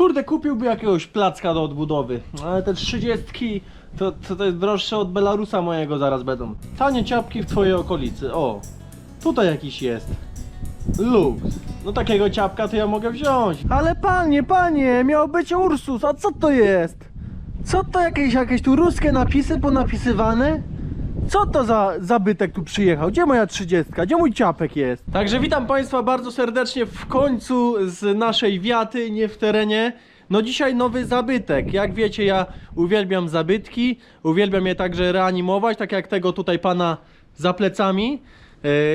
Kurde, kupiłby jakiegoś placka do odbudowy, ale te trzydziestki to, to, to jest droższe od Belarusa mojego zaraz będą. Tanie ciapki w twojej okolicy, o. Tutaj jakiś jest. Lux. No takiego ciapka to ja mogę wziąć. Ale panie, panie, miał być Ursus, a co to jest? Co to jakieś, jakieś tu ruskie napisy ponapisywane? Co to za zabytek tu przyjechał? Gdzie moja trzydziestka? Gdzie mój ciapek jest? Także witam Państwa bardzo serdecznie w końcu z naszej wiaty, nie w terenie. No dzisiaj nowy zabytek. Jak wiecie, ja uwielbiam zabytki, uwielbiam je także reanimować, tak jak tego tutaj pana za plecami.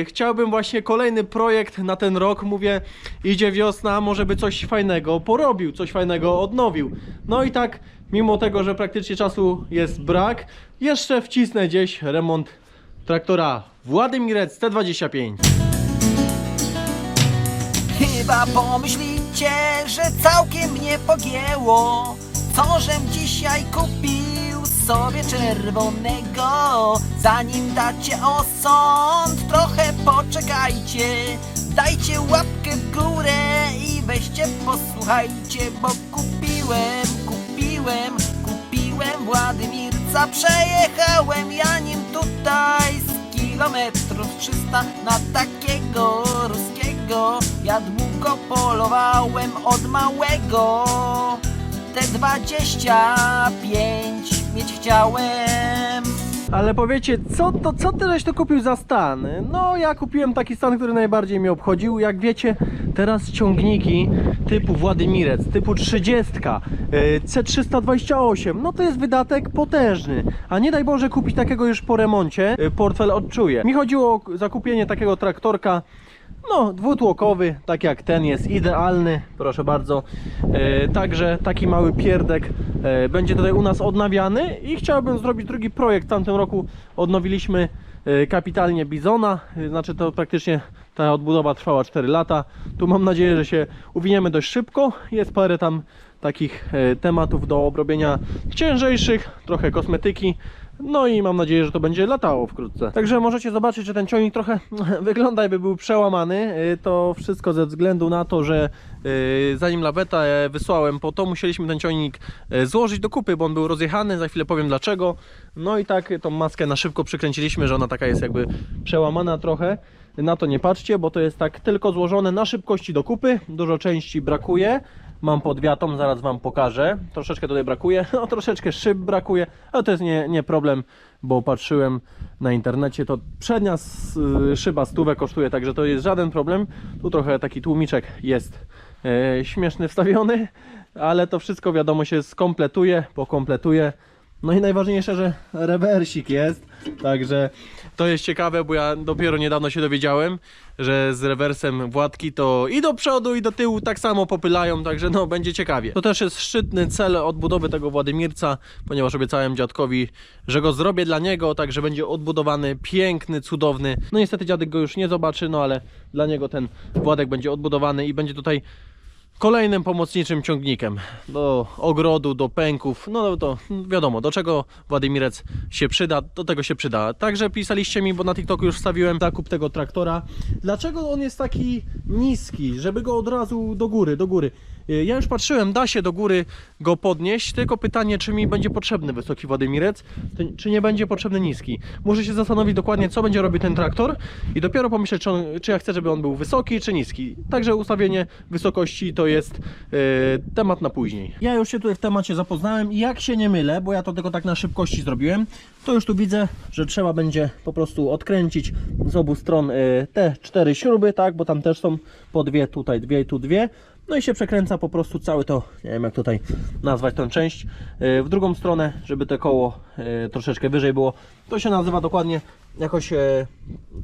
E, Chciałbym właśnie kolejny projekt na ten rok. Mówię, idzie wiosna, może by coś fajnego porobił, coś fajnego odnowił. No i tak, mimo tego, że praktycznie czasu jest brak, jeszcze wcisnę gdzieś remont traktora Władymirec T25. Chyba pomyślicie, że całkiem mnie pogięło. Co, żem dzisiaj kupił sobie czerwonego? Zanim dacie osąd, trochę poczekajcie. Dajcie łapkę w górę i weźcie posłuchajcie Bo kupiłem, kupiłem, kupiłem Władymirca Przejechałem ja nim tutaj z kilometrów 300 na takiego ruskiego. Ja długo polowałem od małego. Te 25 mieć chciałem Ale powiecie, co to, co ty żeś to kupił za stan? No, ja kupiłem taki stan, który najbardziej mnie obchodził. Jak wiecie, teraz ciągniki typu Władymirec, typu 30, yy, C328, no to jest wydatek potężny. A nie daj Boże kupić takiego już po remoncie, yy, portfel odczuje. Mi chodziło o zakupienie takiego traktorka no, dwutłokowy, tak jak ten jest idealny, proszę bardzo. E, także taki mały pierdek e, będzie tutaj u nas odnawiany i chciałbym zrobić drugi projekt. W tamtym roku odnowiliśmy e, kapitalnie Bizona, e, znaczy to praktycznie ta odbudowa trwała 4 lata. Tu mam nadzieję, że się uwiniemy dość szybko. Jest parę tam takich e, tematów do obrobienia ciężejszych, trochę kosmetyki. No i mam nadzieję, że to będzie latało wkrótce. Także możecie zobaczyć, że ten ciągnik trochę wygląda jakby był przełamany. Y, To wszystko ze względu na to, że y, zanim laweta e, wysłałem po to, musieliśmy ten ciągnik e, złożyć do kupy, bo on był rozjechany. Za chwilę powiem dlaczego. No i tak tą maskę na szybko przykręciliśmy, że ona taka jest jakby przełamana trochę. Na to nie patrzcie, bo to jest tak tylko złożone na szybkości do kupy. Dużo części brakuje. Mam pod wiatą, zaraz Wam pokażę. Troszeczkę tutaj brakuje, no troszeczkę szyb brakuje, ale to jest nie, nie problem, bo patrzyłem na internecie, to przednia y, szyba stówę kosztuje, także to jest żaden problem. Tu trochę taki tłumiczek jest e, śmieszny wstawiony, ale to wszystko wiadomo się skompletuje, pokompletuje. No i najważniejsze, że rewersik jest, także to jest ciekawe, bo ja dopiero niedawno się dowiedziałem, że z rewersem Władki to i do przodu i do tyłu tak samo popylają, także no będzie ciekawie. To też jest szczytny cel odbudowy tego Władymirca, ponieważ obiecałem dziadkowi, że go zrobię dla niego, także będzie odbudowany, piękny, cudowny. No niestety dziadek go już nie zobaczy, no ale dla niego ten Władek będzie odbudowany i będzie tutaj kolejnym pomocniczym ciągnikiem do ogrodu, do pęków, no to wiadomo, do czego Władymirec się przyda, do tego się przyda. Także pisaliście mi, bo na TikToku już wstawiłem zakup tego traktora. Dlaczego on jest taki niski, żeby go od razu do góry, do góry. Y, Ja już patrzyłem, da się do góry go podnieść, tylko pytanie, czy mi będzie potrzebny wysoki Władymirec, czy- nie będzie potrzebny niski. Muszę się zastanowić dokładnie, co będzie robił ten traktor i dopiero pomyśleć, czy, on, czy ja chcę, żeby on był wysoki, czy niski. Także ustawienie wysokości to jest e, temat na później. Ja już się tutaj w temacie zapoznałem i jak się nie mylę, bo ja to tylko tak na szybkości zrobiłem, to już tu widzę, że trzeba będzie po prostu odkręcić z obu stron e, te cztery śruby, tak, bo tam też są po dwie, tutaj dwie, tu dwie. No i się przekręca po prostu cały to, nie wiem jak tutaj nazwać tę część, e, w drugą stronę, żeby te koło e, troszeczkę wyżej było. To się nazywa dokładnie jakoś e,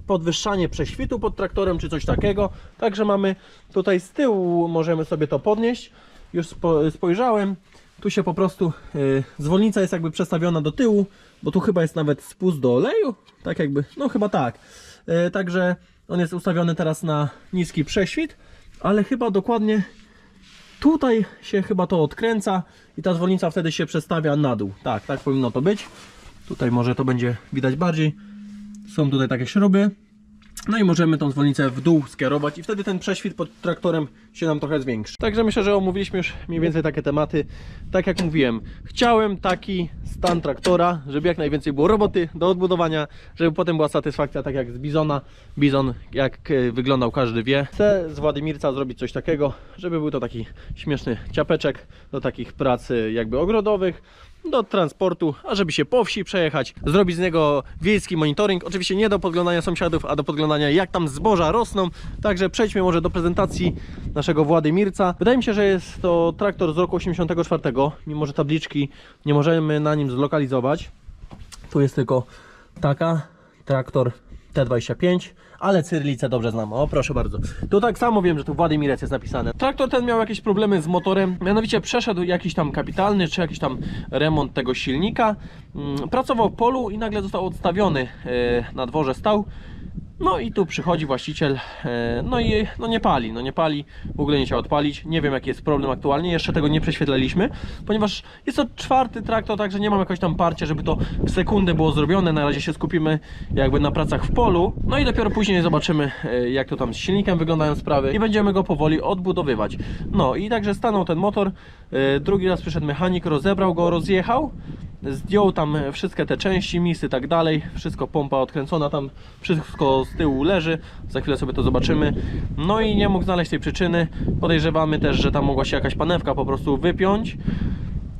podwyższanie prześwitu pod traktorem, czy coś takiego. Także mamy tutaj z tyłu, możemy sobie to podnieść. Już spo, spojrzałem, tu się po prostu zwolnica jest jakby przestawiona do tyłu, bo tu chyba jest nawet spust do oleju, tak jakby, no chyba tak. Także on jest ustawiony teraz na niski prześwit, ale chyba dokładnie tutaj się chyba to odkręca i ta zwolnica wtedy się przestawia na dół. Tak, tak powinno to być. Tutaj może to będzie widać bardziej. Są tutaj takie śruby. No i możemy tą zwolnicę w dół skierować i wtedy ten prześwit pod traktorem się nam trochę zwiększy. Także myślę, że omówiliśmy już mniej więcej takie tematy. Tak jak mówiłem, chciałem taki stan traktora, żeby jak najwięcej było roboty do odbudowania, żeby potem była satysfakcja, tak jak z Bizona. Bizon, jak e, wyglądał, każdy wie. Chcę z Władimirca zrobić coś takiego, żeby był to taki śmieszny ciapeczek do takich prac e, jakby ogrodowych do transportu, a żeby się po wsi przejechać, zrobić z niego wiejski monitoring. Oczywiście nie do podglądania sąsiadów, a do podglądania jak tam zboża rosną. Także przejdźmy może do prezentacji naszego Władymirca. Wydaje mi się, że jest to traktor z roku 84, mimo że tabliczki nie możemy na nim zlokalizować. Tu jest tylko taka, traktor T25, ale cyrylicę dobrze znam. O, proszę bardzo. Tu tak samo wiem, że tu Władymirec jest napisane. Traktor ten miał jakieś problemy z motorem, mianowicie przeszedł jakiś tam kapitalny, czy jakiś tam remont tego silnika. Mm, Pracował w polu i nagle został odstawiony e, na dworze stał. No i tu przychodzi właściciel, e, no i no nie pali, no nie pali, w ogóle nie chciał odpalić. Nie wiem jaki jest problem aktualnie, jeszcze tego nie prześwietlaliśmy, ponieważ jest to czwarty traktor, także nie mam jakoś tam parcia, żeby to w sekundę było zrobione. Na razie się skupimy jakby na pracach w polu, no i dopiero później zobaczymy e, jak to tam z silnikiem wyglądają sprawy i będziemy go powoli odbudowywać. No i także stanął ten motor, e, drugi raz przyszedł mechanik, rozebrał go, rozjechał zdjął tam wszystkie te części, misy i tak dalej, wszystko pompa odkręcona tam, wszystko z tyłu leży, za chwilę sobie to zobaczymy. No i nie mógł znaleźć tej przyczyny, podejrzewamy też, że tam mogła się jakaś panewka po prostu wypiąć.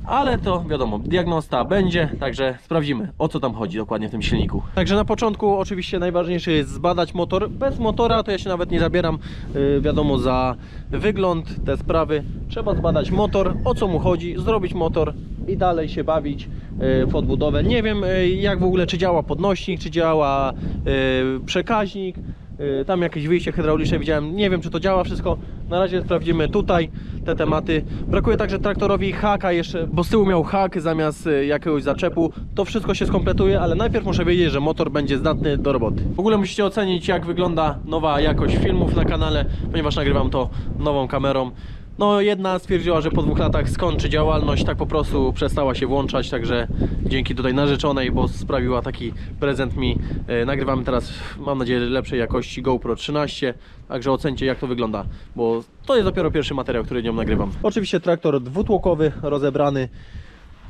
Ale to wiadomo, diagnosta będzie, także sprawdzimy o co tam chodzi dokładnie w tym silniku. Także na początku oczywiście najważniejsze jest zbadać motor. Bez motora to ja się nawet nie zabieram, yy, wiadomo, za wygląd, te sprawy. Trzeba zbadać motor, o co mu chodzi, zrobić motor i dalej się bawić yy, w odbudowę. Nie wiem yy, jak w ogóle, czy działa podnośnik, czy działa yy, przekaźnik. Yy, Tam jakieś wyjście hydrauliczne widziałem, nie wiem czy to działa wszystko. Na razie sprawdzimy tutaj te tematy. Brakuje także traktorowi haka jeszcze, bo z tyłu miał hak zamiast y, jakiegoś zaczepu. To wszystko się skompletuje, ale najpierw muszę wiedzieć, że motor będzie zdatny do roboty. W ogóle musicie ocenić jak wygląda nowa jakość filmów na kanale, ponieważ nagrywam to nową kamerą. No jedna stwierdziła, że po dwóch latach skończy działalność, tak po prostu przestała się włączać, także dzięki tutaj narzeczonej, bo sprawiła taki prezent mi. E, nagrywamy teraz, mam nadzieję, lepszej jakości GoPro 13, także ocencie jak to wygląda, bo to jest dopiero pierwszy materiał, który nią nagrywam. Oczywiście traktor dwutłokowy, rozebrany.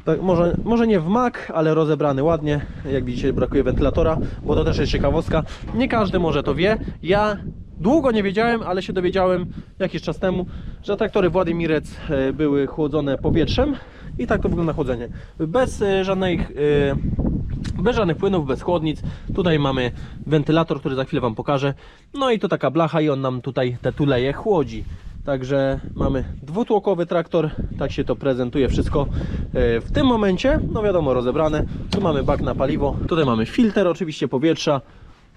Tak, może, może nie w mak, ale rozebrany ładnie. Jak widzicie, brakuje wentylatora, bo to też jest ciekawostka. Nie każdy może to wie. Ja długo nie wiedziałem, ale się dowiedziałem jakiś czas temu, że traktory Władimirec e, były chłodzone powietrzem i tak to wygląda chłodzenie. Bez e, żadnych, e, bez żadnych płynów, bez chłodnic. Tutaj mamy wentylator, który za chwilę Wam pokażę. No i to taka blacha i on nam tutaj te tuleje chłodzi. Także mamy dwutłokowy traktor, tak się to prezentuje wszystko w tym momencie. No wiadomo, rozebrane. Tu mamy bak na paliwo, tutaj mamy filtr oczywiście powietrza,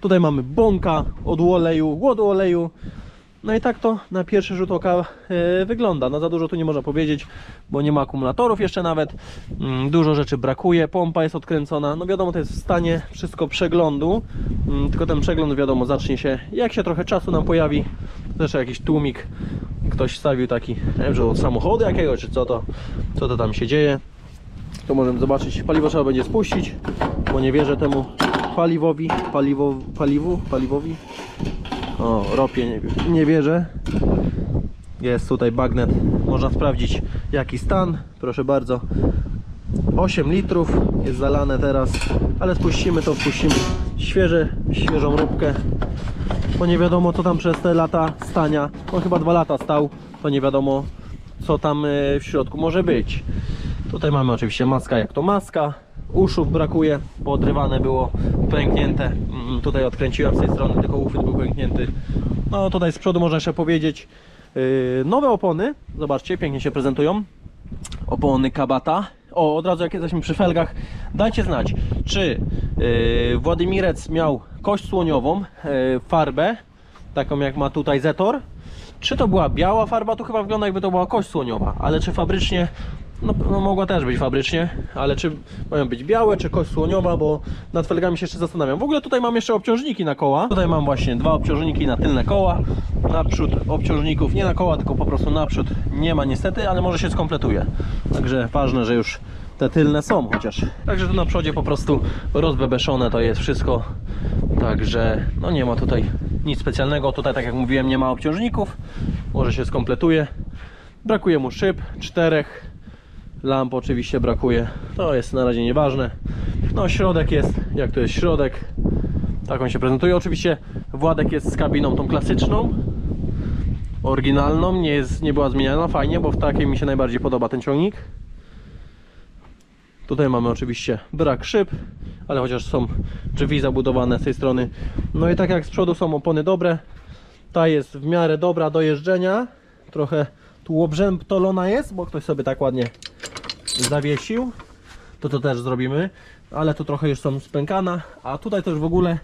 tutaj mamy bąka od oleju, głodu oleju. No i tak to na pierwszy rzut oka e, wygląda. No za dużo tu nie można powiedzieć, bo nie ma akumulatorów jeszcze nawet. Mm, Dużo rzeczy brakuje, pompa jest odkręcona. No wiadomo, to jest w stanie wszystko przeglądu. Mm, Tylko ten przegląd wiadomo zacznie się jak się trochę czasu nam pojawi. Zresztą jakiś tłumik ktoś stawił taki, nie wiem, że od samochodu jakiegoś, czy co to, co to tam się dzieje. To możemy zobaczyć, paliwo trzeba będzie spuścić, bo nie wierzę temu paliwowi, paliwo, paliwu, paliwowi. O, ropie nie, nie. Jest tutaj bagnet, można sprawdzić jaki stan, proszę bardzo. 8 litrów jest zalane teraz, ale spuścimy to, spuścimy świeże, świeżą róbkę bo nie wiadomo co tam przez te lata stania, on chyba dwa lata stał, to nie wiadomo co tam e, w środku może być. Tutaj mamy oczywiście maska jak to maska, uszów brakuje, bo odrywane było, pęknięte, Mm, tutaj odkręciłem z tej strony, tylko uchwyt był pęknięty. No tutaj z przodu można jeszcze powiedzieć, yy, nowe opony, zobaczcie, pięknie się prezentują, opony Kabata. O, od razu jak jesteśmy przy felgach, dajcie znać, czy yy, Władimirec miał kość słoniową, yy, farbę, taką jak ma tutaj Zetor, czy to była biała farba, tu chyba wygląda jakby to była kość słoniowa, ale czy fabrycznie, no, no mogła też być fabrycznie, ale czy mają być białe, czy kość słoniowa, bo nad felgami się jeszcze zastanawiam. W ogóle tutaj mam jeszcze obciążniki na koła, tutaj mam właśnie dwa obciążniki na tylne koła, naprzód obciążników nie na koła, tylko po prostu naprzód nie ma niestety, ale może się skompletuje. Także ważne, że już te tylne są chociaż. Także tu na przodzie po prostu rozbebeszone to jest wszystko. Także no nie ma tutaj Nic specjalnego. Tutaj, tak jak mówiłem, nie ma obciążników. Może się skompletuje. Brakuje mu szyb, czterech. Lamp oczywiście brakuje. To jest na razie nieważne. No, środek jest, jak to jest środek. Tak on się prezentuje. Oczywiście Władek jest z kabiną tą klasyczną. Oryginalną, nie, jest, nie była zmieniana, fajnie, bo w takiej mi się najbardziej podoba ten ciągnik. Tutaj mamy oczywiście brak szyb, ale chociaż są drzwi zabudowane z tej strony. No i tak jak z przodu są opony dobre, ta jest w miarę dobra do jeżdżenia. Trochę tu jest, bo ktoś sobie tak ładnie zawiesił. To to też zrobimy, ale tu trochę już są spękana, a tutaj też w ogóle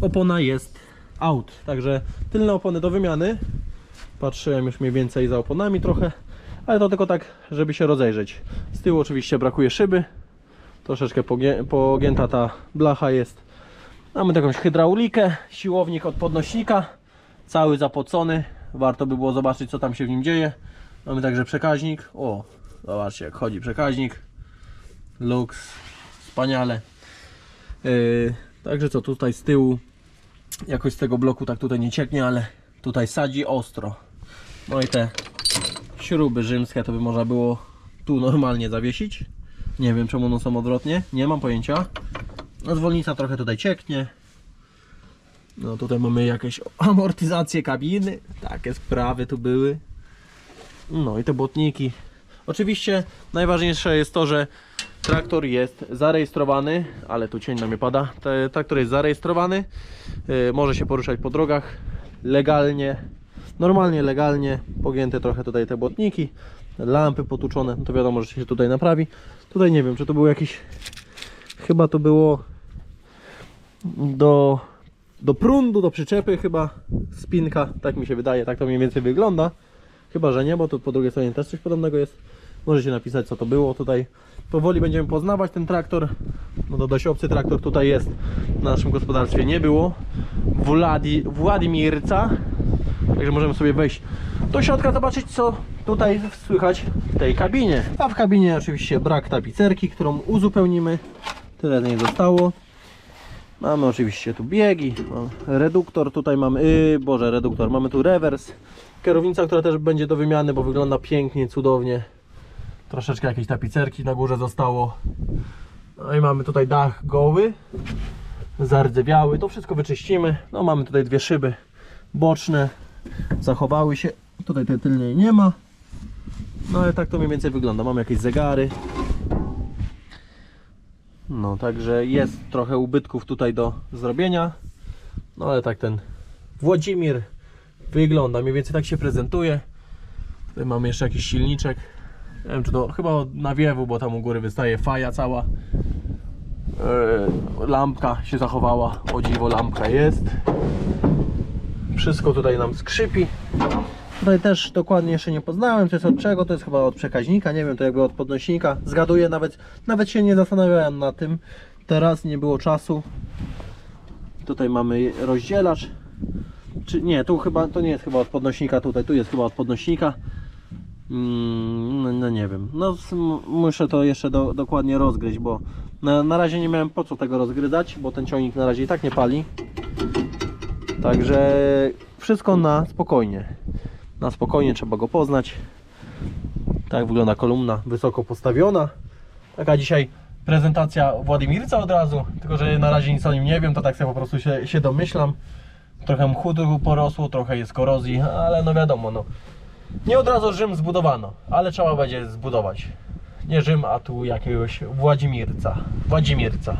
opona jest out. Także tylne opony do wymiany. Patrzyłem już mniej więcej za oponami trochę, ale to tylko tak, żeby się rozejrzeć. Z tyłu oczywiście brakuje szyby. Troszeczkę pogię- pogięta ta blacha jest. Mamy jakąś hydraulikę, siłownik od podnośnika, cały zapocony. Warto by było zobaczyć, co tam się w nim dzieje. Mamy także przekaźnik. O, zobaczcie, jak chodzi przekaźnik. Lux, wspaniale. Yy, także co tutaj z tyłu, jakoś z tego bloku tak tutaj nie cieknie, ale tutaj sadzi ostro. No i te śruby rzymskie to by można było tu normalnie zawiesić. Nie wiem czemu one są odwrotnie, nie mam pojęcia. No zwolnica trochę tutaj cieknie. No tutaj mamy jakieś amortyzacje kabiny. Takie sprawy tu były. No i te błotniki. Oczywiście najważniejsze jest to, że traktor jest zarejestrowany, ale tu cień na mnie pada. Traktor jest zarejestrowany, yy, może się poruszać po drogach legalnie, normalnie, legalnie. Pogięte trochę tutaj te błotniki, lampy potuczone, no to wiadomo, że się tutaj naprawi. Tutaj nie wiem, czy to był jakiś, chyba to było do, do prądu, do przyczepy chyba spinka, tak mi się wydaje, tak to mniej więcej wygląda. Chyba, że nie, bo tu po drugiej stronie też coś podobnego jest. Możecie napisać co to było tutaj. Powoli będziemy poznawać ten traktor. No to dość obcy traktor tutaj jest. Na naszym gospodarstwie nie było. Władi, Władimirca. Także możemy sobie wejść do środka, zobaczyć co tutaj słychać w tej kabinie. A w kabinie oczywiście brak tapicerki, którą uzupełnimy. Tyle z niej zostało. Mamy oczywiście tu biegi, reduktor tutaj mamy, yy, boże reduktor, mamy tu rewers. Kierownica, która też będzie do wymiany, bo wygląda pięknie, cudownie. Troszeczkę jakiejś tapicerki na górze zostało. No i mamy tutaj dach goły, zardzewiały, to wszystko wyczyścimy. No mamy tutaj dwie szyby boczne, zachowały się. Tutaj tej tylnej nie ma. No ale tak to mniej więcej wygląda. Mamy jakieś zegary. No, także jest trochę ubytków tutaj do zrobienia. No ale tak ten Włodzimir wygląda, mniej więcej tak się prezentuje. Tutaj mamy jeszcze jakiś silniczek. Nie wiem czy to chyba od nawiewu, bo tam u góry wystaje faja cała. Yy, lampka się zachowała, o dziwo lampka jest. Wszystko tutaj nam skrzypi. Tutaj też dokładnie jeszcze nie poznałem, to jest od czego, to jest chyba od przekaźnika, nie wiem, to jakby od podnośnika. Zgaduję, nawet, nawet się nie zastanawiałem na tym. Teraz nie było czasu. Tutaj mamy rozdzielacz. Czy nie, tu chyba, to nie jest chyba od podnośnika tutaj, tu jest chyba od podnośnika. Mm, no, no nie wiem, no muszę to jeszcze do, dokładnie rozgryźć, bo na, na razie nie miałem po co tego rozgryzać, bo ten ciągnik na razie i tak nie pali. Także wszystko na spokojnie. Na spokojnie trzeba go poznać. Tak wygląda kolumna, wysoko postawiona. Taka dzisiaj prezentacja Władimirca od razu, tylko że na razie nic o nim nie wiem, to tak sobie po prostu się, się domyślam. Trochę mchu porosło, trochę jest korozji, ale no wiadomo, no. Nie od razu Rzym zbudowano, ale trzeba będzie zbudować. Nie Rzym, a tu jakiegoś Władzimirca. Władzimirca.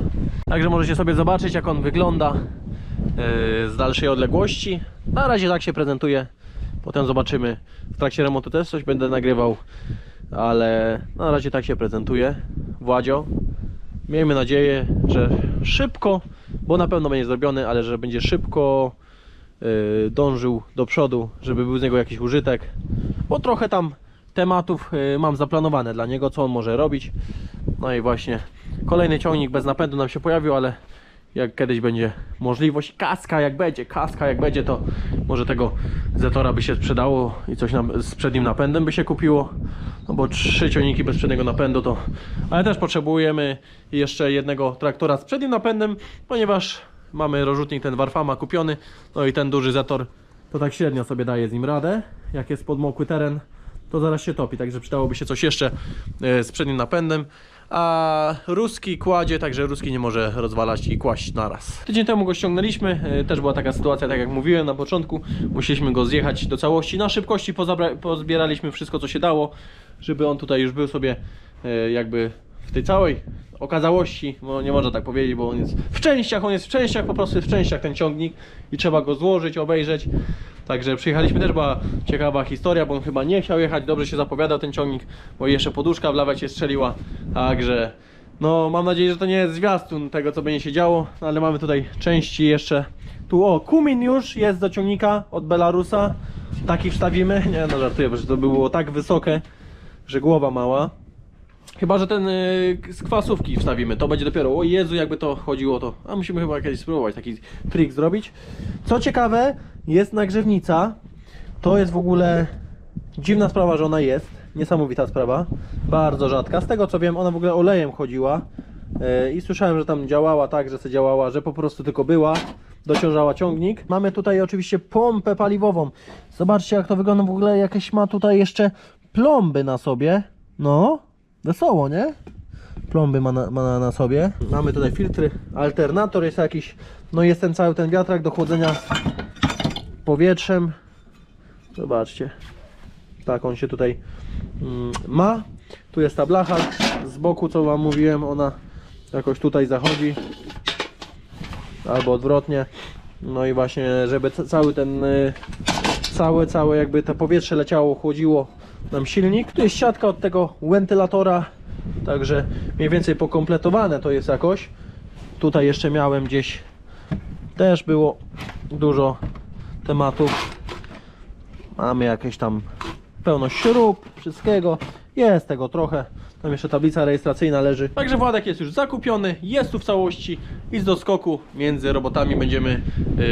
Także możecie sobie zobaczyć, jak on wygląda yy, z dalszej odległości. Na razie tak się prezentuje. Potem zobaczymy. W trakcie remontu też coś będę nagrywał, ale na razie tak się prezentuje. Władzio, miejmy nadzieję, że szybko, bo na pewno będzie zrobiony, ale że będzie szybko dążył do przodu, żeby był z niego jakiś użytek. Bo trochę tam tematów yy, mam zaplanowane dla niego, co on może robić. No i właśnie kolejny ciągnik bez napędu nam się pojawił, ale jak kiedyś będzie możliwość, kaska jak będzie, kaska jak będzie, to może tego Zetora by się sprzedało i coś nam z przednim napędem by się kupiło. No bo trzy ciągniki bez przedniego napędu to... Ale też potrzebujemy jeszcze jednego traktora z przednim napędem, ponieważ Mamy rozrzutnik ten Warfama kupiony, no i ten duży Zetor to tak średnio sobie daje z nim radę. Jak jest podmokły teren, to zaraz się topi, także przydałoby się coś jeszcze e, z przednim napędem. A ruski kładzie, także ruski nie może rozwalać i kłaść naraz. Tydzień temu go ściągnęliśmy, e, też była taka sytuacja, tak jak mówiłem na początku. Musieliśmy go zjechać do całości. Na szybkości pozbieraliśmy wszystko, co się dało, żeby on tutaj już był sobie e, jakby w tej całej okazałości, bo nie można tak powiedzieć, bo on jest w częściach, on jest w częściach, po prostu jest w częściach ten ciągnik i trzeba go złożyć, obejrzeć. Także przyjechaliśmy, też była ciekawa historia, bo on chyba nie chciał jechać, dobrze się zapowiadał ten ciągnik, bo jeszcze poduszka w lawecie strzeliła, także no mam nadzieję, że to nie jest zwiastun tego, co będzie się działo, no, ale mamy tutaj części jeszcze. Tu o, kumin już jest do ciągnika od Belarusa, taki wstawimy, nie no żartuję, bo to było tak wysokie, że głowa mała. Chyba, że ten y, z kwasówki wstawimy, to będzie dopiero, o Jezu, jakby to chodziło to, a musimy chyba kiedyś spróbować taki trik zrobić. Co ciekawe, jest nagrzewnica, to jest w ogóle dziwna sprawa, że ona jest, niesamowita sprawa, bardzo rzadka, z tego co wiem, ona w ogóle olejem chodziła. Y, i słyszałem, że tam działała tak, że se działała, że po prostu tylko była, dociążała ciągnik. Mamy tutaj oczywiście pompę paliwową, zobaczcie jak to wygląda w ogóle, jakieś ma tutaj jeszcze plomby na sobie, no, Wesoło, nie? Plomby ma na, ma na, na sobie. Mamy tutaj filtry, alternator jest jakiś. No jest ten cały ten wiatrak do chłodzenia powietrzem. Zobaczcie. Tak on się tutaj mm, ma. Tu jest ta blacha z boku, co wam mówiłem. Ona jakoś tutaj zachodzi. Albo odwrotnie. No i właśnie, żeby ca- cały ten y, całe, całe jakby to powietrze leciało, chłodziło nam silnik. Tu jest siatka od tego wentylatora, także mniej więcej pokompletowane to jest jakoś. Tutaj jeszcze miałem gdzieś, też było dużo tematów. Mamy jakieś tam pełność śrub, wszystkiego. Jest tego trochę. Tam jeszcze tablica rejestracyjna leży. Także Władek jest już zakupiony, jest tu w całości i z doskoku między robotami będziemy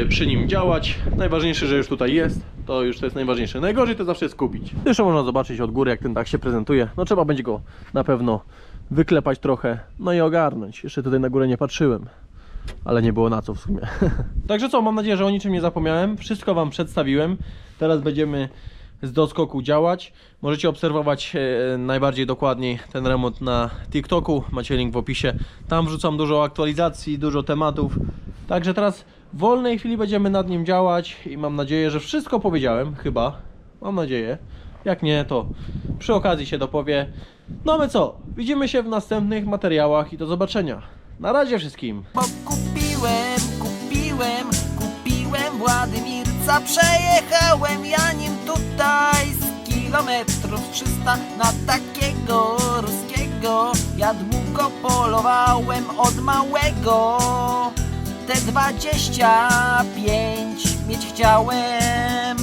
y, przy nim działać. Najważniejsze, że już tutaj jest, to już to jest najważniejsze. Najgorzej to zawsze jest kupić. Jeszcze można zobaczyć od góry, jak ten dach się prezentuje. No trzeba będzie go na pewno wyklepać trochę, no i ogarnąć. Jeszcze tutaj na górę nie patrzyłem ale nie było na co w sumie. Także co, mam nadzieję, że o niczym nie zapomniałem. Wszystko Wam przedstawiłem. Teraz będziemy z doskoku działać. Możecie obserwować e, najbardziej dokładniej ten remont na TikToku. Macie link w opisie. Tam wrzucam dużo aktualizacji, dużo tematów. Także teraz w wolnej chwili będziemy nad nim działać i mam nadzieję, że wszystko powiedziałem. Chyba. Mam nadzieję. Jak nie, to przy okazji się dopowie. No my co? Widzimy się w następnych materiałach i do zobaczenia. Na razie wszystkim. Bo kupiłem, kupiłem, kupiłem Władimirca Przejechałem ja nim tutaj z kilometrów 300 Na takiego ruskiego. Ja długo polowałem od małego. Te 25 mieć chciałem